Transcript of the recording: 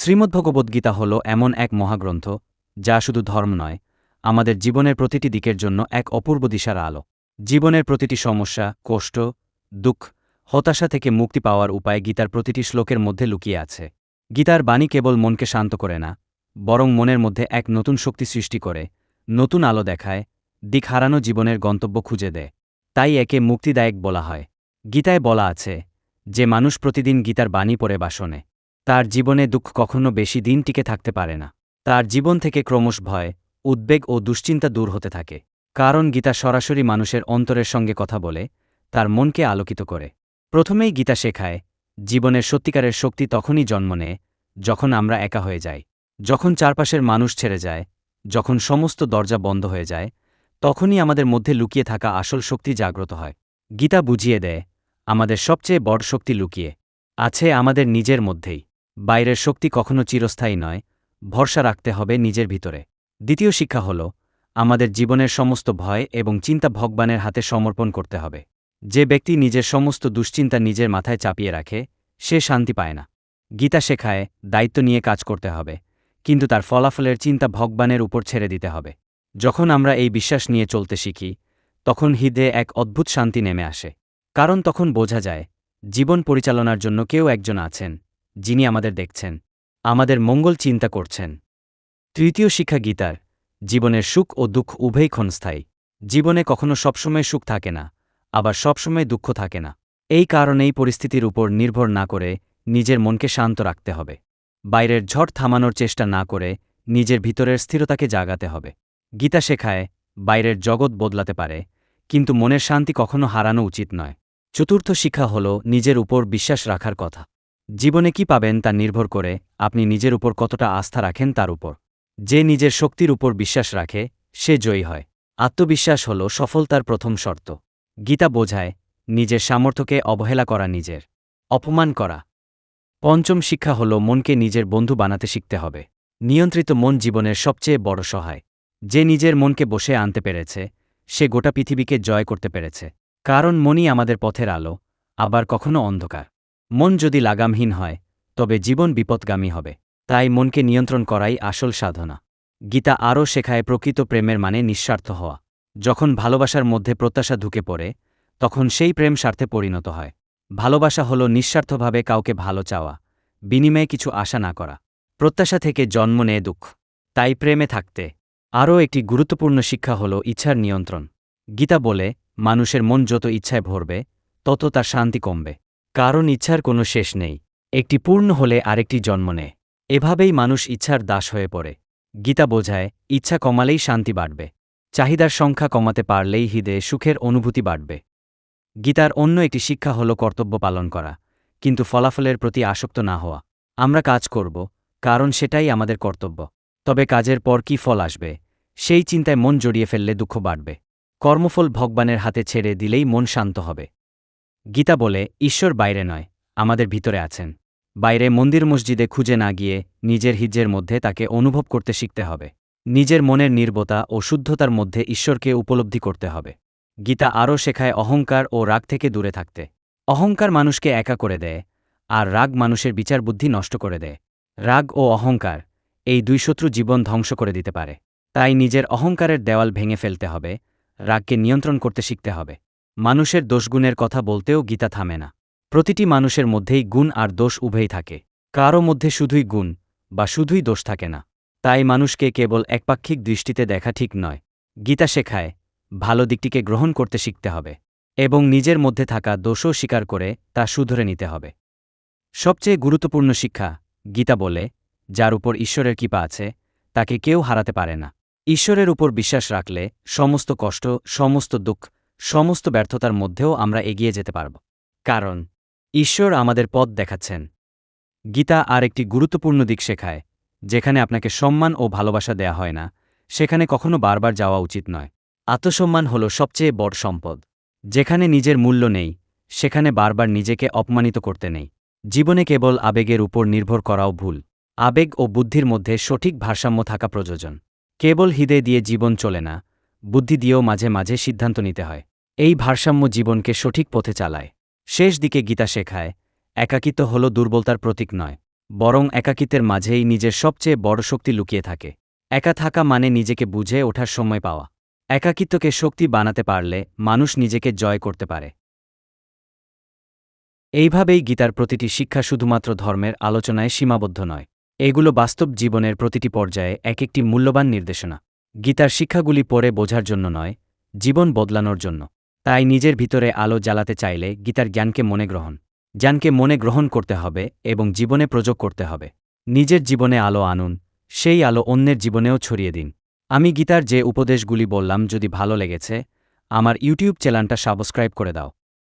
শ্রীমদ্ভগবদ্গীতা হল এমন এক মহাগ্রন্থ, যা শুধু ধর্ম নয়, আমাদের জীবনের প্রতিটি দিকের জন্য এক অপূর্ব দিশার আলো। জীবনের প্রতিটি সমস্যা, কষ্ট, দুঃখ, হতাশা থেকে মুক্তি পাওয়ার উপায় গীতার প্রতিটি শ্লোকের মধ্যে লুকিয়ে আছে। গীতার বাণী কেবল মনকে শান্ত করে না, বরং মনের মধ্যে এক নতুন শক্তি সৃষ্টি করে, নতুন আলো দেখায়, দিক হারানো জীবনের গন্তব্য খুঁজে দেয়। তাই একে মুক্তিদায়ক বলা হয়। গীতায় বলা আছে, যে মানুষ প্রতিদিন গীতার বাণী পড়ে বা শোনে তার জীবনে দুঃখ কখনো বেশি দিন টিকে থাকতে পারে না। তার জীবন থেকে ক্রমশ ভয়, উদ্বেগ ও দুশ্চিন্তা দূর হতে থাকে, কারণ গীতা সরাসরি মানুষের অন্তরের সঙ্গে কথা বলে, তার মনকে আলোকিত করে। প্রথমেই গীতা শেখায়, জীবনের সত্যিকারের শক্তি তখনই জন্ম নেয়, যখন আমরা একা হয়ে যাই। যখন চারপাশের মানুষ ছেড়ে যায়, যখন সমস্ত দরজা বন্ধ হয়ে যায়, তখনই আমাদের মধ্যে লুকিয়ে থাকা আসল শক্তি জাগ্রত হয়। গীতা বুঝিয়ে দেয়, আমাদের সবচেয়ে বড় শক্তি লুকিয়ে, আছে আমাদের নিজের মধ্যেই। বাইরের শক্তি কখনো চিরস্থায়ী নয়, ভরসা রাখতে হবে নিজের ভিতরে। দ্বিতীয় শিক্ষা হল, আমাদের জীবনের সমস্ত ভয় এবং চিন্তা ভগবানের হাতে সমর্পণ করতে হবে। যে ব্যক্তি নিজের সমস্ত দুশ্চিন্তা নিজের মাথায় চাপিয়ে রাখে, সে শান্তি পায় না। গীতা শেখায়, দায়িত্ব নিয়ে কাজ করতে হবে, কিন্তু তার ফলাফলের চিন্তা ভগবানের উপর ছেড়ে দিতে হবে। যখন আমরা এই বিশ্বাস নিয়ে চলতে শিখি, তখন হৃদয়ে এক অদ্ভুত শান্তি নেমে আসে। কারণ তখন বোঝা যায়, জীবন পরিচালনার জন্য কেউ একজন আছেন। যিনি আমাদের দেখছেন, আমাদের মঙ্গল চিন্তা করছেন। তৃতীয় শিক্ষা গীতার, জীবনের সুখ ও দুঃখ উভয়ই ক্ষণস্থায়ী। জীবনে কখনো সবসময় সুখ থাকে না, আবার সবসময় দুঃখ থাকে না। এই কারণেই পরিস্থিতির উপর নির্ভর না করে নিজের মনকে শান্ত রাখতে হবে। বাইরের ঝড় থামানোর চেষ্টা না করে নিজের ভিতরের স্থিরতাকে জাগাতে হবে। গীতা শেখায়, বাইরের জগৎ বদলাতে পারে, কিন্তু মনের শান্তি কখনো হারানো উচিত নয়। চতুর্থ শিক্ষা হল নিজের উপর বিশ্বাস রাখার কথা। জীবনে কি পাবেন তা নির্ভর করে আপনি নিজের উপর কতটা আস্থা রাখেন তার উপর। যে নিজের শক্তির উপর বিশ্বাস রাখে, সে জয়ী হয়। আত্মবিশ্বাস হল সফলতার প্রথম শর্ত। গীতা বোঝায়, নিজের সামর্থ্যকে অবহেলা করা নিজের, অপমান করা। পঞ্চম শিক্ষা হল মনকে নিজের বন্ধু বানাতে শিখতে হবে। নিয়ন্ত্রিত মন জীবনের সবচেয়ে বড় সহায়। যে নিজের মনকে বসে আনতে পেরেছে, সে গোটা পৃথিবীকে জয় করতে পেরেছে। কারণ মনই আমাদের পথের আলো, আবার কখনো অন্ধকার। মন যদি লাগামহীন হয়, তবে জীবন বিপদগামী হবে। তাই মনকে নিয়ন্ত্রণ করাই আসল সাধনা। গীতা আরও শেখায় প্রকৃত প্রেমের মানে নিঃস্বার্থ হওয়া। যখন ভালোবাসার মধ্যে প্রত্যাশা ঢুকে পড়ে, তখন সেই প্রেম স্বার্থে পরিণত হয়। ভালোবাসা হল নিঃস্বার্থভাবে কাউকে ভালো চাওয়া, বিনিময়ে কিছু আশা না করা। প্রত্যাশা থেকে জন্ম নেয় দুঃখ। তাই প্রেমে থাকতে আরও একটি গুরুত্বপূর্ণ শিক্ষা হল ইচ্ছার নিয়ন্ত্রণ। গীতা বলে, মানুষের মন যত ইচ্ছায় ভরবে, তত তার শান্তি কমবে। কারণ ইচ্ছার কোনো শেষ নেই। একটি পূর্ণ হলে আরেকটি জন্ম নেয়। এভাবেই মানুষ ইচ্ছার দাস হয়ে পড়ে। গীতা বোঝায়, ইচ্ছা কমালেই শান্তি বাড়বে। চাহিদার সংখ্যা কমাতে পারলেই হৃদয়ে সুখের অনুভূতি বাড়বে। গীতার অন্য একটি শিক্ষা হল কর্তব্য পালন করা, কিন্তু ফলাফলের প্রতি আসক্ত না হওয়া। আমরা কাজ করব, কারণ সেটাই আমাদের কর্তব্য। তবে কাজের পর কি ফল আসবে, সেই চিন্তায় মন জড়িয়ে ফেললে দুঃখ বাড়বে। কর্মফল ভগবানের হাতে ছেড়ে দিলেই মন শান্ত হবে। গীতা বলে, ঈশ্বর বাইরে নয়, আমাদের ভিতরে আছেন। বাইরে মন্দির মসজিদে খুঁজে না গিয়ে নিজের হিজ্জের মধ্যে তাকে অনুভব করতে শিখতে হবে। নিজের মনের নির্বতা ও শুদ্ধতার মধ্যে ঈশ্বরকে উপলব্ধি করতে হবে। গীতা আরও শেখায় অহংকার ও রাগ থেকে দূরে থাকতে। অহংকার মানুষকে একা করে দেয়, আর রাগ মানুষের বিচার বুদ্ধি নষ্ট করে দেয়। রাগ ও অহংকার এই দুই শত্রু জীবন ধ্বংস করে দিতে পারে। তাই নিজের অহংকারের দেওয়াল ভেঙে ফেলতে হবে, রাগকে নিয়ন্ত্রণ করতে শিখতে হবে। মানুষের দোষগুণের কথা বলতেও গীতা থামে না। প্রতিটি মানুষের মধ্যেই গুণ আর দোষ উভয়ই থাকে। কারও মধ্যে শুধুই গুণ, বা শুধুই দোষ থাকে না। তাই মানুষকে কেবল একপাক্ষিক দৃষ্টিতে দেখা ঠিক নয়। গীতা শেখায়, ভালো দিকটিকে গ্রহণ করতে শিখতে হবে, এবং নিজের মধ্যে থাকা দোষও স্বীকার করে তা শুধরে নিতে হবে। সবচেয়ে গুরুত্বপূর্ণ শিক্ষা, গীতা বলে, যার উপর ঈশ্বরের কৃপা আছে, তাকে কেউ হারাতে পারে না। ঈশ্বরের উপর বিশ্বাস রাখলে সমস্ত কষ্ট, সমস্ত দুঃখ সমস্ত ব্যর্থতার মধ্যেও আমরা এগিয়ে যেতে পারব। কারণ, ঈশ্বর আমাদের পথ দেখাচ্ছেন। গীতা আর একটি গুরুত্বপূর্ণ দিক শেখায়, যেখানে আপনাকে সম্মান ও ভালোবাসা দেয়া হয় না, সেখানে কখনো বারবার যাওয়া উচিত নয়। আত্মসম্মান হল সবচেয়ে বড় সম্পদ। যেখানে নিজের মূল্য নেই, সেখানে বারবার নিজেকে অপমানিত করতে নেই। জীবনে কেবল আবেগের উপর নির্ভর করাও ভুল। আবেগ ও বুদ্ধির মধ্যে সঠিক ভারসাম্য থাকা প্রয়োজন। কেবল হৃদে দিয়ে জীবন চলে না, বুদ্ধি দিয়েও মাঝে মাঝে সিদ্ধান্ত নিতে হয়। এই ভারসাম্য জীবনকে সঠিক পথে চালায়। শেষ দিকে গীতা শেখায়, একাকিত্ব হল দুর্বলতার প্রতীক নয়, বরং একাকিত্বের মাঝেই নিজের সবচেয়ে বড় শক্তি লুকিয়ে থাকে। একা থাকা মানে নিজেকে বুঝে ওঠার সময় পাওয়া। একাকিত্বকে শক্তি বানাতে পারলে মানুষ নিজেকে জয় করতে পারে। এইভাবেই গীতার প্রতিটি শিক্ষা শুধুমাত্র ধর্মের আলোচনায় সীমাবদ্ধ নয়, এগুলো বাস্তব জীবনের প্রতিটি পর্যায়ে এক একটি মূল্যবান নির্দেশনা। গীতার শিক্ষাগুলি পড়ে বোঝার জন্য নয়, জীবন বদলানোর জন্য। তাই নিজের ভিতরে আলো জ্বালাতে চাইলে গীতার জ্ঞানকে মনে গ্রহণ। জ্ঞানকে মনে গ্রহণ করতে হবে এবং জীবনে প্রযোগ করতে হবে। নিজের জীবনে আলো আনুন, সেই আলো অন্যের জীবনেও ছড়িয়ে দিন। আমি গীতার যে উপদেশগুলি বললাম যদি ভালো লেগেছে, আমার ইউটিউব চ্যানেলটা সাবস্ক্রাইব করে দাও।